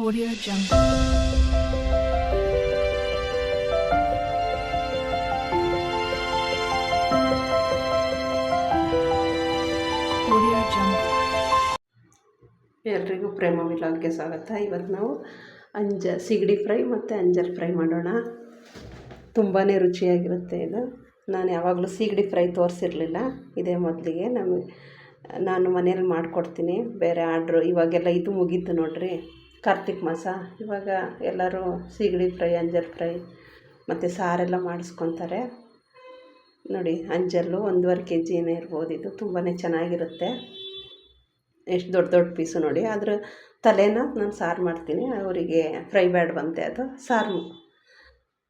Audio Jungle. ಎಲ್ರಿಗೂ ಪ್ರೇಮ ಮಿಲಾಗ್ಗೆ ಸ್ವಾಗತ. ಇವತ್ತು ನಾವು ಅಂಜ, ಸಿಗಡಿ ಫ್ರೈ ಮತ್ತು ಅಂಜಲ್ ಫ್ರೈ ಮಾಡೋಣ. ತುಂಬಾ ರುಚಿಯಾಗಿರುತ್ತೆ ಇದು. ನಾನು ಯಾವಾಗಲೂ ಸಿಗಡಿ ಫ್ರೈ ತೋರಿಸಿರಲಿಲ್ಲ. ಇದೇ ಮೊದಲಿಗೆ. ನಮಗೆ ನಾನು ಮನೇಲಿ ಮಾಡಿಕೊಡ್ತೀನಿ. ಬೇರೆ ಆರ್ಡ್ರು ಇವಾಗೆಲ್ಲ ಇದು ಮುಗೀತು ನೋಡ್ರಿ. ಕಾರ್ತಿಕ್ ಮಾಸ. ಇವಾಗ ಎಲ್ಲರೂ ಸೀಗಡಿ ಫ್ರೈ ಅಂಜಲ್ ಫ್ರೈ ಮತ್ತು ಸಾರೆಲ್ಲ ಮಾಡಿಸ್ಕೊತಾರೆ. ನೋಡಿ ಅಂಜಲ್ಲು ಒಂದೂವರೆ ಕೆ ಜಿ ಏನೇ ಇರ್ಬೋದು. ಇದು ತುಂಬಾ ಚೆನ್ನಾಗಿರುತ್ತೆ. ಎಷ್ಟು ದೊಡ್ಡ ದೊಡ್ಡ ಪೀಸು ನೋಡಿ. ಅದ್ರ ತಲೆನ ನಾನು ಸಾರು ಮಾಡ್ತೀನಿ. ಅವರಿಗೆ ಫ್ರೈ ಬ್ಯಾಡ್ ಬಂತೆ ಅದು. ಸಾರು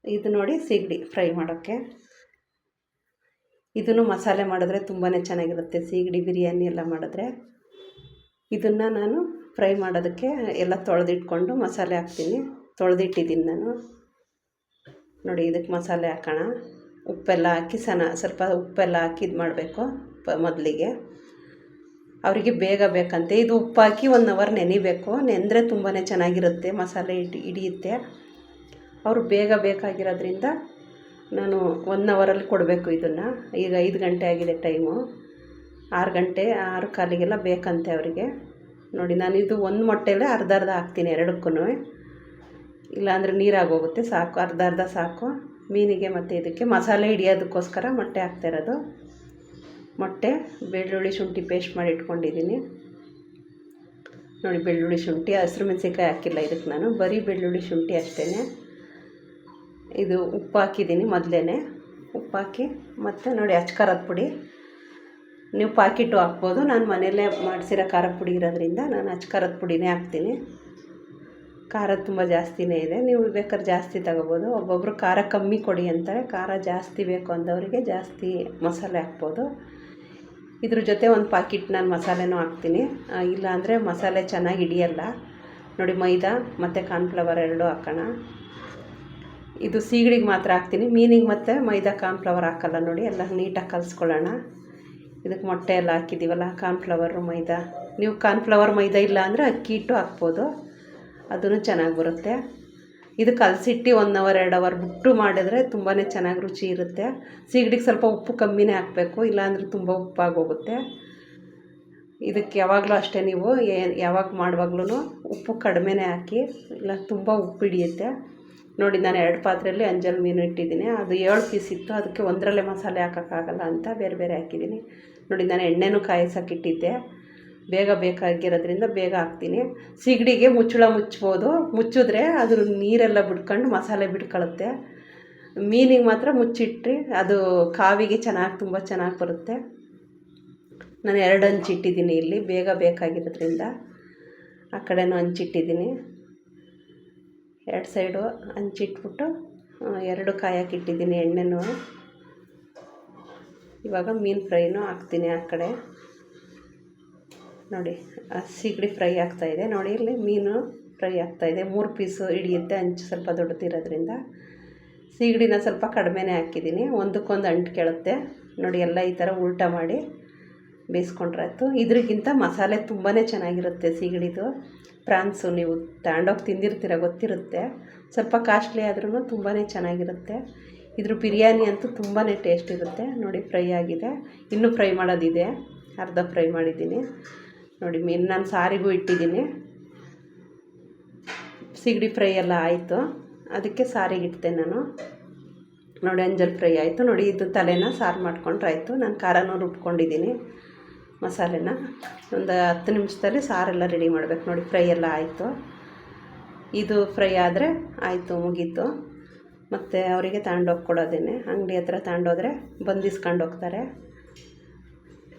ಇದು ನೋಡಿ ಸೀಗಡಿ ಫ್ರೈ ಮಾಡೋಕ್ಕೆ. ಇದನ್ನು ಮಸಾಲೆ ಮಾಡಿದ್ರೆ ತುಂಬಾ ಚೆನ್ನಾಗಿರುತ್ತೆ. ಸೀಗಡಿ, ಬಿರಿಯಾನಿ ಎಲ್ಲ ಮಾಡಿದ್ರೆ. ಇದನ್ನು ನಾನು ಫ್ರೈ ಮಾಡೋದಕ್ಕೆ ಎಲ್ಲ ತೊಳೆದಿಟ್ಕೊಂಡು ಮಸಾಲೆ ಹಾಕ್ತೀನಿ. ತೊಳೆದಿಟ್ಟಿದ್ದೀನಿ ನಾನು. ನೋಡಿ, ಇದಕ್ಕೆ ಮಸಾಲೆ ಹಾಕೋಣ. ಉಪ್ಪೆಲ್ಲ ಹಾಕಿ ಸನ, ಸ್ವಲ್ಪ ಉಪ್ಪೆಲ್ಲ ಹಾಕಿ ಇದು ಮಾಡಬೇಕು ಪ, ಮೊದಲಿಗೆ. ಅವರಿಗೆ ಬೇಗ ಬೇಕಂತೆ. ಇದು ಉಪ್ಪು ಹಾಕಿ ಒನ್ ಅವರ್ ನೆನಿಬೇಕು. ನೆಂದರೆ ತುಂಬಾ ಚೆನ್ನಾಗಿರುತ್ತೆ ಮಸಾಲೆ ಹಿಡಿ ಹಿಡಿಯುತ್ತೆ. ಅವರು ಬೇಗ ಬೇಕಾಗಿರೋದ್ರಿಂದ ನಾನು ಒನ್ ಅವರಲ್ಲಿ ಕೊಡಬೇಕು ಇದನ್ನು. ಈಗ ಐದು ಗಂಟೆ ಆಗಿದೆ ಟೈಮು. ಆರು ಗಂಟೆ, ಆರು ಕಾಲಿಗೆಲ್ಲ ಬೇಕಂತೆ ಅವರಿಗೆ. ನೋಡಿ, ನಾನು ಇದು ಒಂದು ಮೊಟ್ಟೆಲೇ ಅರ್ಧ ಅರ್ಧ ಹಾಕ್ತೀನಿ ಎರಡಕ್ಕೂ ಇಲ್ಲಾಂದರೆ ನೀರಾಗೋಗುತ್ತೆ, ಸಾಕು, ಅರ್ಧ ಅರ್ಧ ಸಾಕು. ಮೀನಿಗೆ ಮತ್ತು ಇದಕ್ಕೆ ಮಸಾಲೆ ಹಿಡಿಯೋದಕ್ಕೋಸ್ಕರ ಮೊಟ್ಟೆ ಹಾಕ್ತಾಯಿರೋದು ಮೊಟ್ಟೆ, ಬೆಳ್ಳುಳ್ಳಿ ಶುಂಠಿ ಪೇಸ್ಟ್ ಮಾಡಿ ಇಟ್ಕೊಂಡಿದ್ದೀನಿ. ನೋಡಿ, ಬೆಳ್ಳುಳ್ಳಿ ಶುಂಠಿ, ಹಸಿರು ಮೆಣಸಿನ್ಕಾಯಿ ಹಾಕಿಲ್ಲ ಇದಕ್ಕೆ ನಾನು. ಬರೀ ಬೆಳ್ಳುಳ್ಳಿ ಶುಂಠಿ ಅಷ್ಟೇ ಇದು ಉಪ್ಪು ಹಾಕಿದ್ದೀನಿ ಮೊದಲೇ ಹಾಕಿ ಮತ್ತು ನೋಡಿ, ಅಚ್ಕಾರದ ಪುಡಿ. ನೀವು ಪಾಕಿಟು ಹಾಕ್ಬೋದು. ನಾನು ಮನೆಯಲ್ಲೇ ಮಾಡಿಸಿರೋ ಖಾರದ ಪುಡಿ ಇರೋದ್ರಿಂದ ನಾನು ಅಚ್ಚ ಖಾರದ ಪುಡಿನೇ ಹಾಕ್ತೀನಿ. ಖಾರ ತುಂಬ ಜಾಸ್ತಿನೇ ಇದೆ. ನೀವು ಬೇಕಾದ್ರೆ ಜಾಸ್ತಿ ತಗೋಬೋದು. ಒಬ್ಬೊಬ್ಬರು ಖಾರ ಕಮ್ಮಿ ಕೊಡಿ ಅಂತಾರೆ. ಖಾರ ಜಾಸ್ತಿ ಬೇಕು ಅಂದವರಿಗೆ ಜಾಸ್ತಿ ಮಸಾಲೆ ಹಾಕ್ಬೋದು. ಇದ್ರ ಜೊತೆ ಒಂದು ಪಾಕಿಟ್ ನಾನು ಮಸಾಲೆನೂ ಹಾಕ್ತೀನಿ. ಇಲ್ಲಾಂದರೆ ಮಸಾಲೆ ಚೆನ್ನಾಗಿ ಹಿಡಿಯಲ್ಲ. ನೋಡಿ, ಮೈದಾ ಮತ್ತು ಕಾರ್ನ್ಫ್ಲವರ್ ಎರಡೂ ಹಾಕೋಣ. ಇದು ಸೀಗಡಿಗೆ ಮಾತ್ರ ಹಾಕ್ತೀನಿ. ಮೀನಿಗೆ ಮತ್ತು ಮೈದಾ ಕಾರ್ನ್ಫ್ಲವರ್ ಹಾಕಲ್ಲ ನೋಡಿ. ಎಲ್ಲ ನೀಟಾಗಿ ಕಲಿಸ್ಕೊಳ್ಳೋಣ. ಇದಕ್ಕೆ ಮೊಟ್ಟೆ ಎಲ್ಲ ಹಾಕಿದ್ದೀವಲ್ಲ ಕಾರ್ನ್ಫ್ಲವರು ಮೈದಾ. ನೀವು ಕಾರ್ನ್ಫ್ಲವರ್ ಮೈದಾ ಇಲ್ಲ ಅಂದರೆ ಅಕ್ಕಿ ಹಿಟ್ಟು ಹಾಕ್ಬೋದು. ಅದೂ ಚೆನ್ನಾಗಿ ಬರುತ್ತೆ. ಇದು ಕಲಸಿಟ್ಟು ಒನ್ ಅವರ್ ಎರಡು ಅವರ್ ಬಿಟ್ಟು ಮಾಡಿದ್ರೆ ತುಂಬಾ ಚೆನ್ನಾಗಿ ರುಚಿ ಇರುತ್ತೆ. ಸೀಗಡಿಗೆ ಸ್ವಲ್ಪ ಉಪ್ಪು ಕಮ್ಮಿನೇ ಹಾಕಬೇಕು, ಇಲ್ಲಾಂದರೆ ತುಂಬ ಉಪ್ಪಾಗೋಗುತ್ತೆ. ಇದಕ್ಕೆ ಯಾವಾಗಲೂ ಅಷ್ಟೇ ನೀವು ಯಾವಾಗ ಮಾಡುವಾಗ್ಲೂ ಉಪ್ಪು ಕಡಿಮೆನೇ ಹಾಕಿ, ಇಲ್ಲ ತುಂಬ ಉಪ್ಪು ಹಿಡಿಯುತ್ತೆ. ನೋಡಿ, ನಾನು ಎರಡು ಪಾತ್ರೆಯಲ್ಲಿ ಅಂಜಲ್ ಮೀನು ಇಟ್ಟಿದ್ದೀನಿ. ಅದು ಏಳು ಪೀಸ್ ಇತ್ತು, ಅದಕ್ಕೆ ಒಂದರಲ್ಲೇ ಮಸಾಲೆ ಹಾಕೋಕ್ಕಾಗಲ್ಲ ಅಂತ ಬೇರೆ ಬೇರೆ ಹಾಕಿದ್ದೀನಿ. ನೋಡಿ, ನಾನು ಎಣ್ಣೆನೂ ಕಾಯಿಸೋಕ್ಕಿಟ್ಟಿದ್ದೆ. ಬೇಗ ಬೇಕಾಗಿರೋದ್ರಿಂದ ಬೇಗ ಹಾಕ್ತೀನಿ. ಸಿಗಡಿಗೆ ಮುಚ್ಚಳ ಮುಚ್ಬೋದು. ಮುಚ್ಚಿದ್ರೆ ಅದ್ರ ನೀರೆಲ್ಲ ಬಿಡ್ಕೊಂಡು ಮಸಾಲೆ ಬಿಟ್ಕೊಳ್ಳುತ್ತೆ ಮೀನಿಗೆ ಮಾತ್ರ ಮುಚ್ಚಿಟ್ರಿ, ಅದು ಕಾವಿಗೆ ಚೆನ್ನಾಗಿ, ತುಂಬ ಚೆನ್ನಾಗಿ ಬರುತ್ತೆ. ನಾನು ಎರಡು ಹಂಚಿಟ್ಟಿದ್ದೀನಿ ಇಲ್ಲಿ, ಬೇಗ ಬೇಕಾಗಿರೋದ್ರಿಂದ. ಆ ಕಡೆನೂ ಹಂಚಿಟ್ಟಿದ್ದೀನಿ. ಎರಡು ಸೈಡು ಹಂಚಿಟ್ಬಿಟ್ಟು ಎರಡು ಕಾಯಕ್ಕಿಟ್ಟಿದ್ದೀನಿ ಎಣ್ಣೆನೂ. ಇವಾಗ ಮೀನು ಫ್ರೈನೂ ಹಾಕ್ತೀನಿ ಆ ಕಡೆ. ನೋಡಿ ಸೀಗಡಿ ಫ್ರೈ ಆಗ್ತಾಯಿದೆ ನೋಡಿ, ಇಲ್ಲಿ ಮೀನು ಫ್ರೈ ಆಗ್ತಾಯಿದೆ ಮೂರು ಪೀಸು ಹಿಡಿಯುತ್ತೆ ಹಂಚು ಸ್ವಲ್ಪ ದೊಡ್ಡದಿರೋದ್ರಿಂದ. ಸೀಗಡಿನ ಸ್ವಲ್ಪ ಕಡಿಮೆನೇ ಹಾಕಿದ್ದೀನಿ. ಒಂದಕ್ಕೊಂದು ಅಂಟು ಕೇಳುತ್ತೆ. ನೋಡಿ, ಎಲ್ಲ ಈ ಥರ ಉಲ್ಟ ಮಾಡಿ ಬೇಯಿಸ್ಕೊಂಡ್ರಾಯ್ತು. ಇದ್ರಿಗಿಂತ ಮಸಾಲೆ ತುಂಬಾ ಚೆನ್ನಾಗಿರುತ್ತೆ ಸೀಗಡಿದು. ಪ್ರಾನ್ಸು ನೀವು ತಗೊಂಡೋಗಿ ತಿಂದಿರ್ತೀರ, ಗೊತ್ತಿರುತ್ತೆ. ಸ್ವಲ್ಪ ಕಾಸ್ಟ್ಲಿ ಆದ್ರೂ ತುಂಬಾ ಚೆನ್ನಾಗಿರುತ್ತೆ. ಇದ್ರ ಬಿರಿಯಾನಿ ಅಂತೂ ತುಂಬಾ ಟೇಸ್ಟ್ ಇರುತ್ತೆ. ನೋಡಿ ಫ್ರೈ ಆಗಿದೆ. ಇನ್ನೂ ಫ್ರೈ ಮಾಡೋದಿದೆ. ಅರ್ಧ ಫ್ರೈ ಮಾಡಿದ್ದೀನಿ. ನೋಡಿ ಮೀನು ನಾನು ಸಾರಿಗೂ ಇಟ್ಟಿದ್ದೀನಿ. ಸಿಗಡಿ ಫ್ರೈ ಎಲ್ಲ ಆಯಿತು. ಅದಕ್ಕೆ ಸಾರಿಗೆ ಇಡ್ತೆ ನಾನು. ನೋಡಿ ಅಂಜಲ್ ಫ್ರೈ ಆಯಿತು. ನೋಡಿ ಇದು ತಲೆನ ಸಾರು ಮಾಡ್ಕೊಂಡ್ರೆ ಆಯಿತು ನಾನು ಖಾರನೂ ರುಬ್ಕೊಂಡಿದ್ದೀನಿ ಮಸಾಲೆನ. ಒಂದು ಹತ್ತು ನಿಮಿಷದಲ್ಲಿ ಸಾರೆಲ್ಲ ರೆಡಿ ಮಾಡಬೇಕು. ನೋಡಿ ಫ್ರೈ ಎಲ್ಲ ಆಯಿತು. ಇದು ಫ್ರೈ ಆದರೆ ಆಯಿತು, ಮುಗೀತು. ಮತ್ತು ಅವರಿಗೆ ತಗೊಂಡೋಗಿ ಕೊಡೋದೇನೆ ಅಂಗಡಿ ಹತ್ರ ತಗೊಂಡೋದ್ರೆ ಬಂದಿಸ್ಕೊಂಡು ಹೋಗ್ತಾರೆ.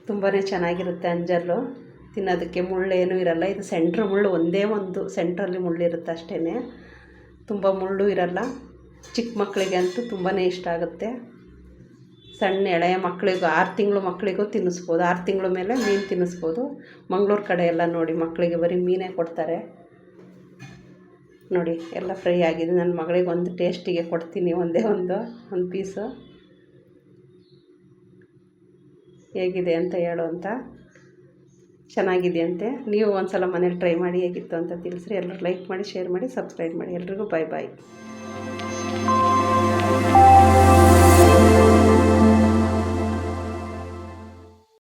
ತುಂಬಾ ಚೆನ್ನಾಗಿರುತ್ತೆ ಅಂಜಲ್ಲು. ತಿನ್ನೋದಕ್ಕೆ ಮುಳ್ಳೇನೂ ಇರಲ್ಲ. ಇದು ಸೆಂಟ್ರ್ ಮುಳ್ಳು, ಒಂದೇ ಒಂದು ಸೆಂಟ್ರಲ್ಲಿ ಮುಳ್ಳಿರುತ್ತೆ ಅಷ್ಟೇ ತುಂಬ ಮುಳ್ಳು ಇರಲ್ಲ. ಚಿಕ್ಕ ಮಕ್ಕಳಿಗೆ ಅಂತೂ ತುಂಬಾ ಇಷ್ಟ ಆಗುತ್ತೆ. ಸಣ್ಣ ಎಳೆಯ ಮಕ್ಕಳಿಗೂ, ಆರು ತಿಂಗಳು ಮಕ್ಕಳಿಗೂ ತಿನ್ನಿಸ್ಬೋದು. ಆರು ತಿಂಗಳ ಮೇಲೆ ಮೀನು ತಿನ್ನಿಸ್ಬೋದು. ಮಂಗಳೂರು ಕಡೆ ಎಲ್ಲ ನೋಡಿ ಮಕ್ಕಳಿಗೆ ಬರೀ ಮೀನೇ ಕೊಡ್ತಾರೆ. ನೋಡಿ, ಎಲ್ಲ ಫ್ರೈ ಆಗಿದೆ. ನನ್ನ ಮಗಳಿಗೆ ಒಂದು ಟೇಸ್ಟಿಗೆ ಕೊಡ್ತೀನಿ, ಒಂದೇ ಒಂದು ಒಂದು ಪೀಸು ಹೇಗಿದೆ ಅಂತ ಹೇಳು ಅಂತ. ಚೆನ್ನಾಗಿದೆಯಂತೆ. ನೀವು ಒಂದ್ಸಲ ಮನೇಲಿ ಟ್ರೈ ಮಾಡಿ, ಹೇಗಿತ್ತು ಅಂತ ತಿಳಿಸ್ರಿ. ಎಲ್ಲರೂ ಲೈಕ್ ಮಾಡಿ ಶೇರ್ ಮಾಡಿ ಸಬ್ಸ್ಕ್ರೈಬ್ ಮಾಡಿ. ಎಲ್ರಿಗೂ ಬಾಯ್ ಬಾಯ್